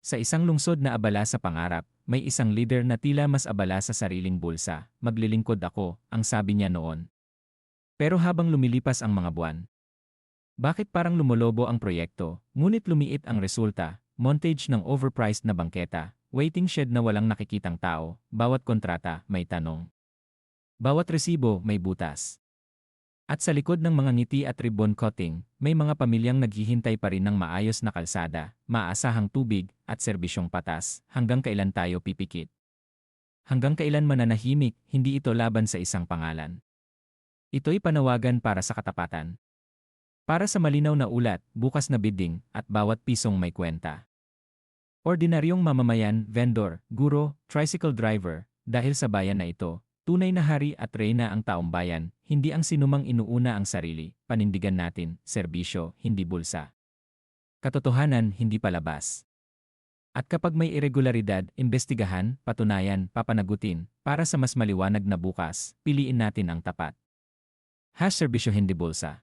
Sa isang lungsod na abala sa pangarap, may isang leader na tila mas abala sa sariling bulsa. Maglilingkod ako, ang sabi niya noon. Pero habang lumilipas ang mga buwan, bakit parang lumolobo ang proyekto, ngunit lumiit ang resulta, montage ng overpriced na bangketa, waiting shed na walang nakikitang tao, bawat kontrata may tanong. Bawat resibo may butas. At sa likod ng mga ngiti at ribbon cutting, may mga pamilyang naghihintay pa rin ng maayos na kalsada, maasahang tubig, at serbisyong patas, hanggang kailan tayo pipikit. Hanggang kailan mananahimik, hindi ito laban sa isang pangalan. Ito'y panawagan para sa katapatan. Para sa malinaw na ulat, bukas na bidding, at bawat pisong may kwenta. Ordinaryong mamamayan, vendor, guro, tricycle driver, dahil sa bayan na ito, Tunay na hari at reyna ang taong bayan, hindi ang sinumang inuuna ang sarili, panindigan natin, serbisyo, hindi bulsa. Katotohanan, hindi palabas. At kapag may irregularidad, imbestigahan, patunayan, papanagutin, para sa mas maliwanag na bukas, piliin natin ang tapat. Hash serbisyo hindi bulsa.